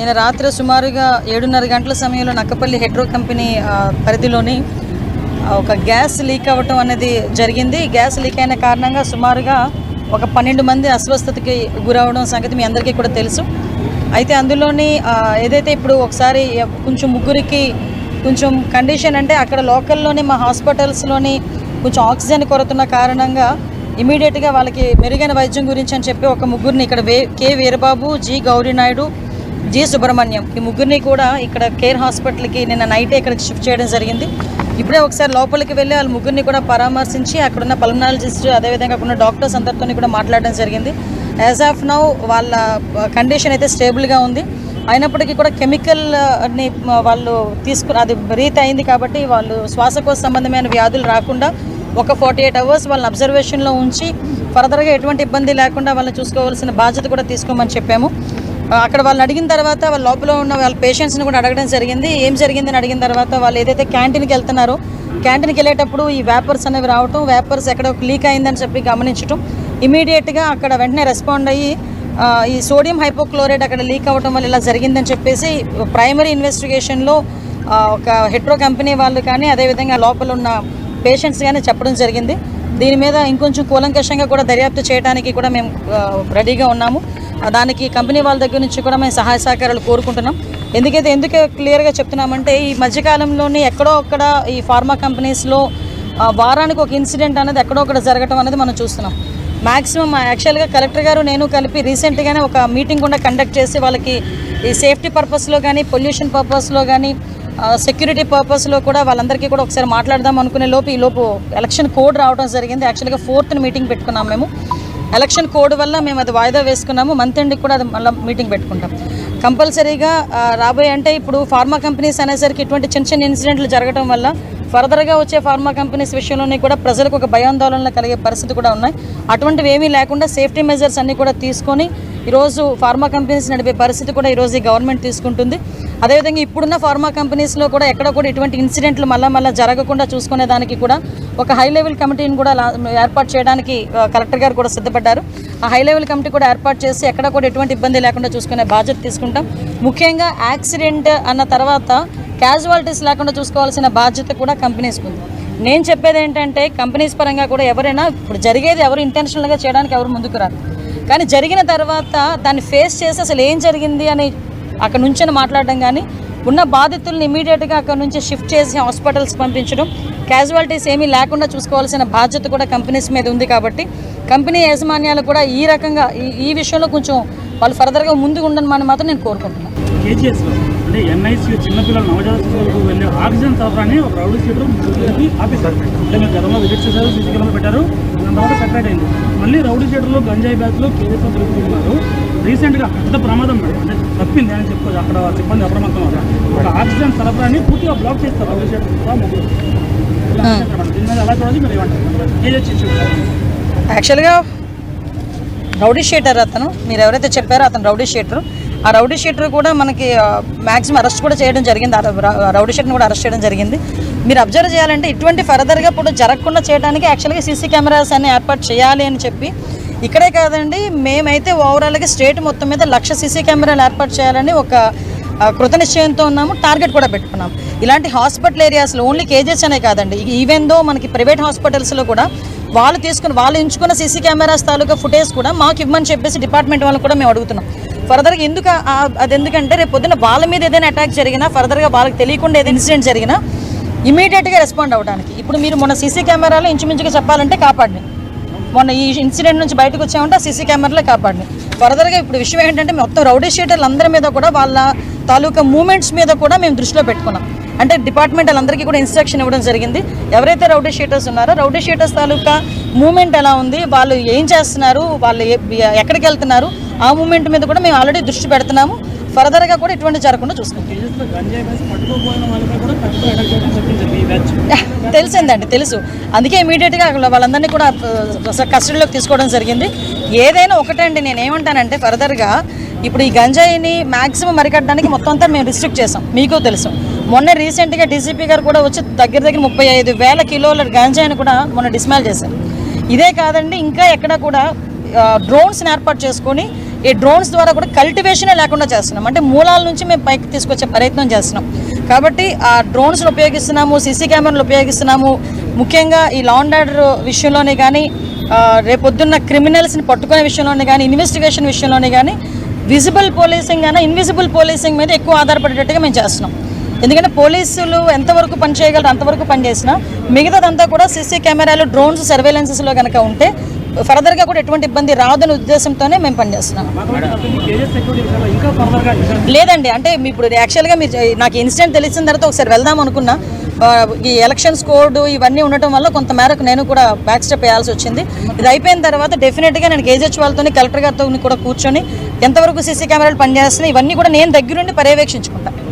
నిన్న రాత్రి సుమారుగా ఏడున్నర గంటల సమయంలో నక్కపల్లి హెడ్రో కంపెనీ పరిధిలోని ఒక గ్యాస్ లీక్ అవ్వటం అనేది జరిగింది. గ్యాస్ లీక్ అయిన కారణంగా సుమారుగా ఒక పన్నెండు మంది అస్వస్థతకి గురవడం సంగతి మీ అందరికీ కూడా తెలుసు. అయితే అందులోని ఏదైతే ఇప్పుడు ఒకసారి కొంచెం ముగ్గురికి కొంచెం కండిషన్ అంటే అక్కడ లోకల్లోని మా హాస్పిటల్స్లోని కొంచెం ఆక్సిజన్ కొరతున్న కారణంగా ఇమీడియట్గా వాళ్ళకి మెరుగైన వైద్యం గురించి అని చెప్పి ఒక ముగ్గురిని ఇక్కడ V K. Veerababu G. Gourinaidu G Subrahmanyam. ఈ ముగ్గురిని కూడా ఇక్కడ కేర్ హాస్పిటల్కి నిన్న నైటే ఇక్కడికి షిఫ్ట్ చేయడం జరిగింది. ఇప్పుడే ఒకసారి లోపలికి వెళ్ళి వాళ్ళ ముగ్గురిని కూడా పరామర్శించి అక్కడున్న పల్మనాలజిస్ట్ అదేవిధంగా అక్కడ ఉన్న డాక్టర్స్ అందరితో కూడా మాట్లాడడం జరిగింది. యాజ్ ఆఫ్ నౌ వాళ్ళ కండిషన్ అయితే స్టేబుల్గా ఉంది. అయినప్పటికీ కూడా కెమికల్ని వాళ్ళు తీసుకుని అది బ్రీత్ అయింది కాబట్టి వాళ్ళు శ్వాసకోశ సంబంధమైన వ్యాధులు రాకుండా ఒక ఫార్టీ ఎయిట్ అవర్స్ వాళ్ళని అబ్జర్వేషన్లో ఉంచి ఫర్దర్గా ఎటువంటి ఇబ్బంది లేకుండా వాళ్ళని చూసుకోవాల్సిన బాధ్యత కూడా తీసుకోమని చెప్పాము. అక్కడ వాళ్ళని అడిగిన తర్వాత వాళ్ళ లోపల ఉన్న వాళ్ళ పేషెంట్స్ని కూడా అడగడం జరిగింది. ఏం జరిగిందని అడిగిన తర్వాత వాళ్ళు ఏదైతే క్యాంటీన్కి వెళ్తున్నారో క్యాంటీన్కి వెళ్ళేటప్పుడు ఈ వేపర్స్ అనేవి రావటం వేపర్స్ ఎక్కడ లీక్ అయిందని చెప్పి గమనించటం ఇమీడియట్గా అక్కడ వెంటనే రెస్పాండ్ అయ్యి ఈ సోడియం హైపోక్లోరైడ్ అక్కడ లీక్ అవ్వటం వల్ల ఇలా జరిగిందని చెప్పేసి ప్రైమరీ ఇన్వెస్టిగేషన్లో ఒక హెట్రో కంపెనీ వాళ్ళు కానీ అదేవిధంగా లోపల ఉన్న పేషెంట్స్ కానీ చెప్పడం జరిగింది. దీని మీద ఇంకొంచెం కూలంకషంగా కూడా దర్యాప్తు చేయడానికి కూడా మేము రెడీగా ఉన్నాము. దానికి కంపెనీ వాళ్ళ దగ్గర నుంచి కూడా మేము సహాయ సహకారాలు కోరుకుంటున్నాం. ఎందుకైతే ఎందుకు క్లియర్గా చెప్తున్నామంటే ఈ మధ్యకాలంలోని ఎక్కడో అక్కడ ఈ ఫార్మా కంపెనీస్లో వారానికి ఒక ఇన్సిడెంట్ అనేది ఎక్కడో ఒకటి జరగటం అనేది మనం చూస్తున్నాం. మ్యాక్సిమం యాక్చువల్గా కలెక్టర్ గారు నేను కలిపి రీసెంట్గానే ఒక మీటింగ్ కూడా కండక్ట్ చేసి వాళ్ళకి ఈ సేఫ్టీ పర్పస్లో కానీ పొల్యూషన్ పర్పస్లో కానీ సెక్యూరిటీ పర్పస్లో కూడా వాళ్ళందరికీ కూడా ఒకసారి మాట్లాడదాం అనుకునే లోపు ఈ లోపు ఎలక్షన్ కోడ్ రావడం జరిగింది. యాక్చువల్గా ఫోర్త్ మీటింగ్ పెట్టుకున్నాం మేము. ఎలక్షన్ కోడ్ వల్ల మేము అది వాయిదా వేసుకున్నాము. మంత్ ఎండ్కి కూడా అది మళ్ళీ మీటింగ్ పెట్టుకుంటాం. కంపల్సరీగా రాబోయే అంటే ఇప్పుడు ఫార్మా కంపెనీస్ అనేసరికి ఇటువంటి చిన్న చిన్న ఇన్సిడెంట్లు జరగడం వల్ల ఫర్దర్గా వచ్చే ఫార్మా కంపెనీస్ విషయంలోనే కూడా ప్రజలకు ఒక భయాందోళనలు కలిగే పరిస్థితి కూడా ఉన్నాయి. అటువంటివి ఏమీ లేకుండా సేఫ్టీ మెజర్స్ అన్నీ కూడా తీసుకొని ఈరోజు ఫార్మా కంపెనీస్ నడిపే పరిస్థితి కూడా ఈరోజు ఈ గవర్నమెంట్ తీసుకుంటుంది. అదేవిధంగా ఇప్పుడున్న ఫార్మా కంపెనీస్లో కూడా ఎక్కడ కూడా ఇటువంటి ఇన్సిడెంట్లు మళ్ళా మళ్ళీ జరగకుండా చూసుకునే దానికి కూడా ఒక హై లెవెల్ కమిటీని కూడా ఏర్పాటు చేయడానికి కలెక్టర్ గారు కూడా సిద్ధపడ్డారు. ఆ హై లెవెల్ కమిటీ కూడా ఏర్పాటు చేసి ఎక్కడ కూడా ఎటువంటి ఇబ్బంది లేకుండా చూసుకునే బాధ్యత తీసుకుంటాం. ముఖ్యంగా యాక్సిడెంట్ అన్న తర్వాత క్యాజువాలిటీస్ లేకుండా చూసుకోవాల్సిన బాధ్యత కూడా కంపెనీస్కి ఉంది. నేను చెప్పేది ఏంటంటే కంపెనీస్ పరంగా కూడా ఎవరైనా ఇప్పుడు జరిగేది ఎవరు ఇంటెన్షనల్గా చేయడానికి ఎవరు ముందుకు రారు. కానీ జరిగిన తర్వాత దాన్ని ఫేస్ చేసి అసలు ఏం జరిగింది అని అక్కడ నుంచి మాట్లాడడం కానీ ఉన్న బాధితుల్ని ఇమీడియట్గా అక్కడ నుంచి షిఫ్ట్ చేసి హాస్పిటల్స్ పంపించడం క్యాజువాలిటీస్ ఏమీ లేకుండా చూసుకోవాల్సిన బాధ్యత కూడా కంపెనీస్ మీద ఉంది కాబట్టి కంపెనీ యాజమాన్యాలు కూడా ఈ రకంగా ఈ ఈ విషయంలో కొంచెం వాళ్ళు ఫర్దర్గా ముందుకు ఉండని మాత్రం నేను కోరుకుంటున్నాను. అంటే చిన్నపిల్లలు నవజాత శిశువులకు వెళ్ళే ఆక్సిజన్ సరఫరాని ఒక రౌడీ సీటర్ ఆపేశారు. అంటే మీరు గతంలో విజిట్ చేశారు సీసీ పెట్టారు. దాని తర్వాత సెపరేట్ అయింది. మళ్ళీ రౌడీ సీటర్లో గంజాయి బ్యాచ్లో కేజీఎస్ తిరుగుతున్నారు. రీసెంట్గా పెద్ద ప్రమాదం మేడం. అంటే తప్పింది అని చెప్పుకోవచ్చు అక్కడ సిబ్బంది అప్రమత్తం అవుతారు ఒక ఆక్సిజన్ సరఫరాని పూర్తిగా బ్లాక్ చేస్తారు రౌడీ సీటర్ ముగ్గురు మేడం. దీని మీద ఎలా చూడాలి మీరు ఏమంటారు? ఇష్యూ యాక్చువల్గా రౌడీ షీటర్ అతను. మీరు ఎవరైతే చెప్పారో అతను రౌడీ షీటర్ ఆ రౌడీ షీటర్ కూడా మనకి మ్యాక్సిమం అరెస్ట్ కూడా చేయడం జరిగింది. రౌడీ షీటర్ని కూడా అరెస్ట్ చేయడం జరిగింది. మీరు అబ్జర్వ్ చేయాలంటే ఇటువంటి ఫర్దర్గా ఇప్పుడు జరగకుండా చేయడానికి యాక్చువల్గా సీసీ కెమెరాస్ అన్ని ఏర్పాటు చేయాలి అని చెప్పి ఇక్కడే కాదండి మేమైతే ఓవరాల్గా స్టేట్ మొత్తం మీద లక్ష సీసీ కెమెరాలు ఏర్పాటు చేయాలని ఒక కృత నిశ్చయంతో ఉన్నాము. టార్గెట్ కూడా పెట్టుకున్నాం. ఇలాంటి హాస్పిటల్ ఏరియాస్లో ఓన్లీ కేజెస్ అనే కాదండి. ఈవెన్ దో మనకి ప్రైవేట్ హాస్పిటల్స్లో కూడా వాళ్ళు తీసుకుని వాళ్ళు ఎంచుకున్న సీసీ కెమెరాస్ తాలూకా ఫుటేజ్ కూడా మాకు ఇవ్వమని చెప్పేసి డిపార్ట్మెంట్ వాళ్ళని కూడా మేము అడుగుతున్నాం. ఫర్దర్గా ఎందుకు అది ఎందుకంటే రేపు పొద్దున వాళ్ళ మీద ఏదైనా అటాక్ జరిగినా ఫర్దర్గా వాళ్ళకి తెలియకుండా ఏదైనా ఇన్సిడెంట్ జరిగినా ఇమీడియట్గా రెస్పాండ్ అవ్వడానికి. ఇప్పుడు మీరు మొన్న సీసీ కెమెరాలో ఇంచుమించుగా చెప్పాలంటే కాపాడినాయి మొన్న ఈ ఇన్సిడెంట్ నుంచి బయటకు వచ్చామంటే ఆ సీసీ కెమెరాలే కాపాడినాయి ఫర్దర్గా ఇప్పుడు విషయం ఏంటంటే మొత్తం రౌడీ షీటర్లు అందరి మీద కూడా వాళ్ళ తాలూకా మూమెంట్స్ మీద కూడా మేము దృష్టిలో పెట్టుకున్నాం. అంటే డిపార్ట్మెంట్ వాళ్ళందరికీ కూడా ఇన్స్ట్రక్షన్ ఇవ్వడం జరిగింది. ఎవరైతే రౌడీ షీటర్స్ ఉన్నారో రౌడీ షీటర్స్ తాలూకా మూమెంట్ ఎలా ఉంది వాళ్ళు ఏం చేస్తున్నారు వాళ్ళు ఎక్కడికి వెళ్తున్నారు ఆ మూమెంట్ మీద కూడా మేము ఆల్రెడీ దృష్టి పెడుతున్నాము. ఫర్దర్గా కూడా ఇటువంటి జరగకుండా చూసుకుంటాం. తెలిసిందండి తెలుసు. అందుకే ఇమీడియట్గా వాళ్ళందరినీ కూడా కస్టడీలోకి తీసుకోవడం జరిగింది. ఏదైనా ఒకటే అండి నేను ఏమంటానంటే ఫర్దర్గా ఇప్పుడు ఈ గంజాయిని మ్యాక్సిమం అరికట్టడానికి మొత్తం అంతా మేము రిస్ట్రిక్ట్ చేసాం. మీకు తెలుసు. మొన్న రీసెంట్గా డీసీపీ గారు కూడా వచ్చి దగ్గర దగ్గర ముప్పై ఐదు వేల కిలోల గంజాయిని కూడా మొన్న డిస్మాల్ చేశారు. ఇదే కాదండి ఇంకా ఎక్కడ కూడా డ్రోన్స్ని ఏర్పాటు చేసుకొని ఈ డ్రోన్స్ ద్వారా కూడా కల్టివేషనే లేకుండా చేస్తున్నాం. అంటే మూలాల నుంచి మేము పైకి తీసుకొచ్చే ప్రయత్నం చేస్తున్నాం. కాబట్టి ఆ డ్రోన్స్ను ఉపయోగిస్తున్నాము సీసీ కెమెరాలు ఉపయోగిస్తున్నాము. ముఖ్యంగా ఈ లాండ్ ఆర్డర్ విషయంలోనే కానీ రేపొద్దున్న క్రిమినల్స్ని పట్టుకునే విషయంలోనే కానీ ఇన్వెస్టిగేషన్ విషయంలోనే కానీ విజిబుల్ పోలీసింగ్ అయినా ఇన్విజిబుల్ పోలీసింగ్ మీద ఎక్కువ ఆధారపడేటట్టుగా మేము చేస్తున్నాం. ఎందుకంటే పోలీసులు ఎంతవరకు పనిచేయగలరు అంతవరకు పని చేసినా మిగతాదంతా కూడా సీసీ కెమెరాలు డ్రోన్స్ సర్వేలెన్సెస్లో కనుక ఉంటే ఫర్దర్గా కూడా ఎటువంటి ఇబ్బంది రాదనే ఉద్దేశంతోనే మేము పనిచేస్తున్నాం. లేదండి అంటే ఇప్పుడు యాక్చువల్గా మీరు నాకు ఇన్సిడెంట్ తెలిసిన తర్వాత ఒకసారి వెళ్దాం అనుకున్నా. ఈ ఎలక్షన్స్ కోడ్ ఇవన్నీ ఉండటం వల్ల కొంత మేరకు నేను కూడా బ్యాక్ స్టెప్ వేయాల్సి వచ్చింది. ఇది అయిపోయిన తర్వాత డెఫినెట్గా నేను కేజీహెచ్ వాళ్ళతో కలెక్టర్ గారితో కూడా కూర్చొని ఎంతవరకు సీసీ కెమెరాలు పనిచేస్తున్నాయి ఇవన్నీ కూడా నేను దగ్గరుండి పర్యవేక్షించుకుంటాను